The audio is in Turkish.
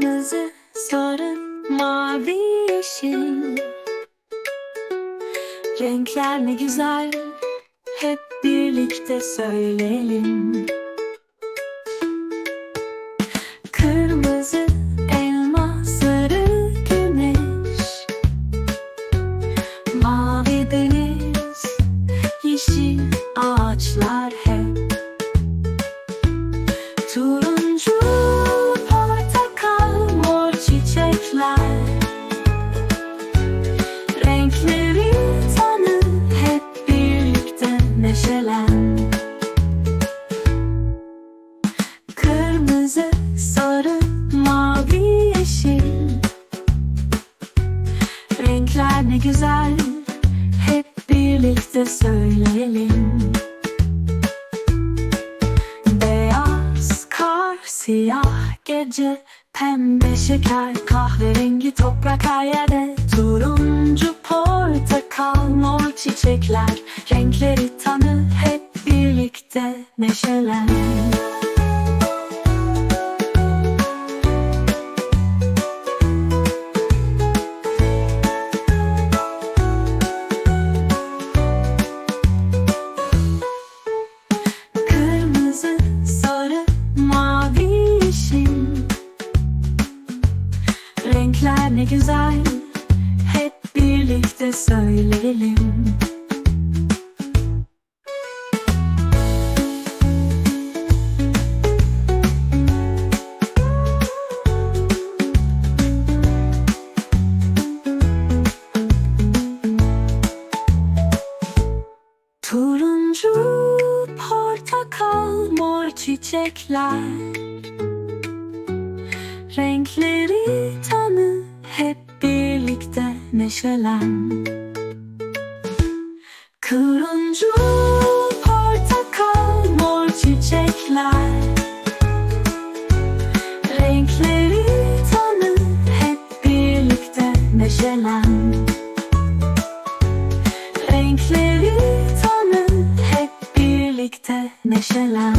Kırmızı, sarı, mavi, yeşil. Renkler ne güzel Hep birlikte söyleyelim Kırmızı, sarı, mavi, yeşil. Renkler ne güzel hep birlikte söyleyelim. Beyaz kar, siyah gece Pembe şeker, kahverengi toprak her yerde Turuncu portakal, mor çiçekler. Renkleri tanı hep birlikte neşelen Renkler ne güzel. Hep birlikte söyleyelim. Turuncu portakal mor çiçekler. Renkleri neşelen Turuncu portakal mor çiçekler. Renkleri tanı hep birlikte neşelen. Renkleri tanı hep birlikte neşelen